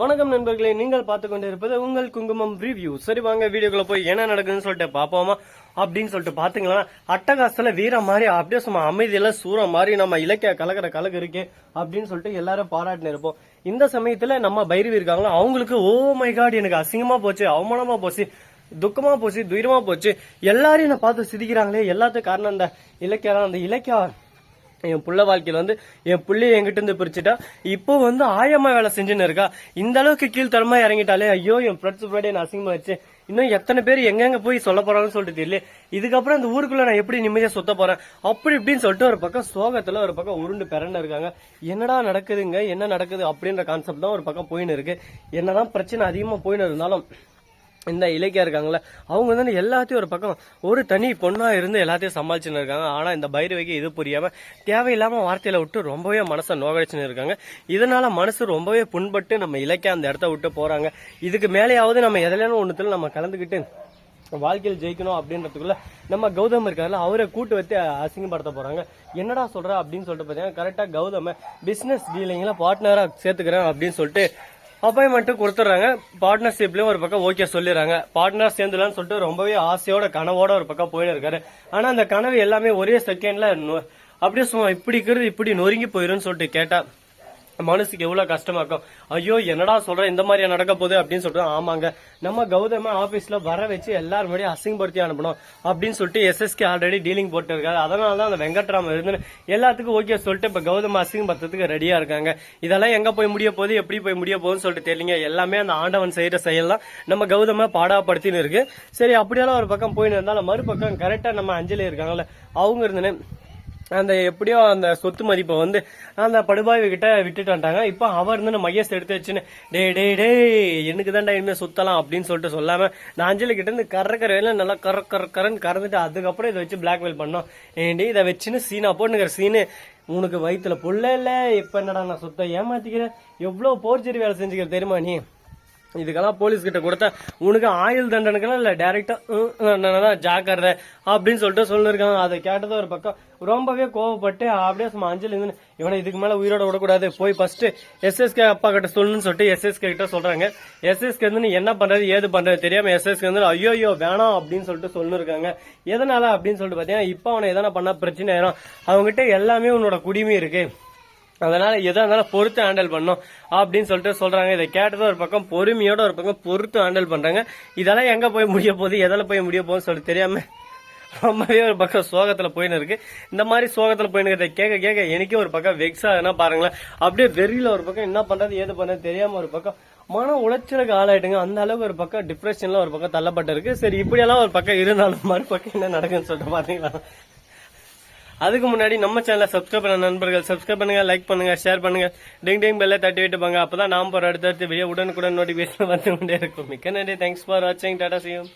வணக்கம் நண்பர்களே நீங்கள் பார்த்து கொண்டிருப்பது உங்கள் குங்குமம் ரிவ்யூ சரி வாங்க வீடியோக்குள்ள போய் என்ன நடக்குதுன்னு சொல்லிட்டு பாப்போமா அப்படின்னு சொல்லிட்டு பாத்தீங்களா அட்டகாசத்துல வீர மாதிரி அப்படியே சும்மா அமைதியில சூற மாதிரி நம்ம இலக்கிய கலக்கிற கலக்கு இருக்கு அப்படின்னு சொல்லிட்டு எல்லாரும் பாராட்டினு இருப்போம். இந்த சமயத்துல நம்ம பைரவி இருக்காங்களா? அவங்களுக்கு ஓ மை காட் எனக்கு அசிங்கமா போச்சு அவமானமா போச்சு துக்கமா போச்சு துயரமா போச்சு. எல்லாரையும் நான் பார்த்து சிரிக்கிறாங்களே எல்லாத்துக்கும் காரணம் அந்த இலக்கியா அந்த இலக்கியா என் புள்ள வாழ்க்கையில வந்து என் புள்ளைய என்கிட்ட இருந்து பிரிச்சுட்டா இப்போ வந்து ஆயம்மா வேலை செஞ்சுன்னு இருக்கா? இந்த அளவுக்கு கீழ்த்தரமா இறங்கிட்டாலே ஐயோ என் ஃப்ரெண்ட்ஸ் முன்னாடி நான் அசிங்கமா வச்சு இன்னும் எத்தனை பேர் எங்கெங்க போய் சொல்ல போறாங்கன்னு சொல்லிட்டு தெரியல. இதுக்கப்புறம் இந்த ஊருக்குள்ள நான் எப்படி நிம்மதியா சுத்த போறேன்? அப்படி இப்படின்னு சொல்லிட்டு ஒரு பக்கம் சோகத்துல ஒரு பக்கம் உருண்டு பிறண்டு இருக்காங்க. என்னடா நடக்குதுங்க? என்ன நடக்குது? அப்படின்ற கான்செப்ட் தான் ஒரு பக்கம் போயின்னு இருக்கு. என்னதான் பிரச்சனை அதிகமா போயின்னு இருந்தாலும் இந்த இலக்கியா இருக்காங்களே அவங்க வந்து எல்லாத்தையும் ஒரு பக்கம் ஒரு தனி பொண்ணா இருந்து எல்லாத்தையும் சமாளிச்சுன்னு இருக்காங்க. ஆனா இந்த பைரவிக்கு இது புரியாம தேவையில்லாம வார்த்தையில விட்டு ரொம்பவே மனசை நோகடிச்சுன்னு இருக்காங்க. இதனால மனசு ரொம்பவே புண்பட்டு நம்ம இலக்கியா அந்த இடத்த விட்டு போறாங்க. இதுக்கு மேலேயாவது நம்ம எதுலன்னு ஒண்ணுத்துல நம்ம கலந்துக்கிட்டு வாழ்க்கையில் ஜெயிக்கணும் அப்படின்றதுக்குள்ள நம்ம கௌதம் இருக்காருல அவரை கூட்டு வச்சு அசிங்கப்படுத்த போறாங்க. என்னடா சொல்ற அப்படின்னு சொல்லிட்டு பாத்தீங்கன்னா கரெக்டா கௌதம பிசினஸ் டீலிங்ல பார்ட்னரா சேர்த்துக்கிறேன் அப்படின்னு சொல்லிட்டு அப்பாயின்மெண்ட் கொடுத்துட்றாங்க. பார்ட்னர்ஷிப்லயும் ஒரு பக்கம் ஓகே சொல்லிடுறாங்க. பார்ட்னர் சேர்ந்துலான்னு சொல்லிட்டு ரொம்பவே ஆசையோட கனவோட ஒரு பக்கம் போயின்னு இருக்காரு ஆனா அந்த கனவு எல்லாமே ஒரே செகண்ட்ல அப்படியே சும்மா இப்படி இருக்கிறது இப்படி நொறுங்கி போயிருன்னு சொல்லிட்டு கேட்டா மனசுக்கு எவ்வளவு கஷ்டமா இருக்கும்? ஐயோ என்னடா சொல்ற? இந்த மாதிரியா நடக்க போகுது அப்படின்னு சொல்லிட்டு ஆமாங்க. நம்ம கௌதம ஆபீஸ்ல வர வச்சு எல்லாரும் முன்னாடி அசிங்கப்படுத்தி அனுப்பணும் அப்படின்னு சொல்லிட்டு எஸ்எஸ்கே ஆல்ரெடி டீலிங் போட்டு இருக்காரு. அதனால தான் அந்த வெங்கட்ராம இருந்து எல்லாத்துக்கும் ஓகே சொல்லிட்டு இப்ப கௌதம அசிங்கப்படுத்துறதுக்கு ரெடியா இருக்காங்க. இதெல்லாம் எங்க போய் முடிய போகுது? எப்படி போய் முடிய போகுதுன்னு சொல்லிட்டு தெரியலங்க. எல்லாமே அந்த ஆண்டவன் செய்யற செயல் தான் நம்ம கௌதம பாடாப்படுத்தின்னு இருக்கு. சரி அப்படியெல்லாம் ஒரு பக்கம் போயின்னு இருந்தாலும் மறுபக்கம் கரெக்டா நம்ம அஞ்சலி இருக்காங்கல்ல அவங்க இருந்துன்னு அந்த எப்படியோ அந்த சொத்து மதிப்பை வந்து அந்த படுபாய்வு கிட்ட விட்டுட்டு வந்துட்டாங்க. இப்போ அவர் இருந்து மகேஷ் எடுத்து வச்சுன்னு டே டே டே எனக்கு தான்டா இனிமே சுத்தலாம் அப்படின்னு சொல்லிட்டு சொல்லாம நான் அஞ்சலி கிட்ட இருந்து கறக்கிற வேலை நல்லா கற கற கரன்னு கறந்துட்டு அதுக்கப்புறம் இதை வச்சு பிளாக்மெயில் பண்ணோம். ஏண்டி இதை வச்சுன்னு சீனா போட்டுங்கிற சீனு உனக்கு வயிற்றுல புள்ள இல்லை இப்போ என்னடா நான் சுத்த ஏமாத்திக்கிறேன் எவ்வளோ போர்ஜரி வேலை செஞ்சுக்கிற தெரியுமா நீ? இதுக்கெல்லாம் போலீஸ் கிட்ட உனக்கு ஆயுள் தண்டனைக்கெல்லாம் இல்ல டைரக்டா ஜாக்கிரதை அப்படின்னு சொல்லிட்டு சொல்லிருக்காங்க. அதை கேட்டது ஒரு பக்கம் ரொம்பவே கோவப்பட்டு அப்படியே சும்மா அஞ்சலி இருந்து இவனை இதுக்கு மேல உயிரோட விடக்கூடாது போய் ஃபர்ஸ்ட் எஸ்எஸ்கே அப்பா கிட்ட சொல்லணும்னு சொல்லிட்டு எஸ்எஸ்கே கிட்ட சொல்றாங்க. எஸ்எஸ்கே வந்து என்ன பண்றது ஏது பண்றது தெரியாம எஸ்எஸ்கே வந்து ஐயோ ஐயோ வேணாம் அப்படின்னு சொல்லிட்டு சொல்லிருக்காங்க. எதனால அப்படின்னு சொல்லிட்டு பாத்தீங்கன்னா இப்ப அவனை எதனா பண்ண பிரச்சனை ஆயிரும். அவங்ககிட்ட எல்லாமே உன்னோட குடிமை இருக்கு. அதனால எதா இருந்தாலும் பொறுத்து ஹேண்டில் பண்ணும் அப்படின்னு சொல்லிட்டு சொல்றாங்க. இதை கேட்டதும் ஒரு பக்கம் பொறுமையோட ஒரு பக்கம் பொறுத்து ஹேண்டில் பண்றாங்க. இதெல்லாம் எங்க போய் முடிய போகுது? எதில் போய் முடிய போகுதுன்னு சொல்லிட்டு தெரியாம ரொம்பவே ஒரு பக்கம் சோகத்துல போயின்னு இருக்கு. இந்த மாதிரி சோகத்துல போயின்னு இருக்கிறத கேட்க கேட்க எனக்கே ஒரு பக்கம் வெக்ஸ் ஆகுதுன்னா பாருங்களேன். அப்படியே வெறியில ஒரு பக்கம் என்ன பண்றது ஏது பண்றது தெரியாம ஒரு பக்கம் மன உளைச்சலுக்கு ஆளாயிட்டுங்க. அந்த அளவுக்கு ஒரு பக்கம் டிப்ரெஷன்ல ஒரு பக்கம் தள்ளப்பட்டிருக்கு. சரி இப்படியெல்லாம் ஒரு பக்கம் இருந்தாலும் மறுபக்கம் என்ன நடக்குன்னு சொல்லிட்டு பாத்தீங்களா? அதுக்கு முன்னாடி நம்ம சேனலை சப்ஸ்கிரைப் பண்ண நண்பர்கள் சப்ஸ்கிரைப் பண்ணுங்க லைக் பண்ணுங்க ஷேர் பண்ணுங்க. டிங் டிங் பெல்ல தட்டி விட்டு போங்க. அப்பதான் நாம் போற அடுத்தடுத்து வீடியோ உடனுக்குடன் நோட்டிபிகேஷன் வந்து கொண்டே இருக்கும். மிக்க நன்றி. தேங்க்ஸ் ஃபார் வாட்சிங் டாடா சிஎம்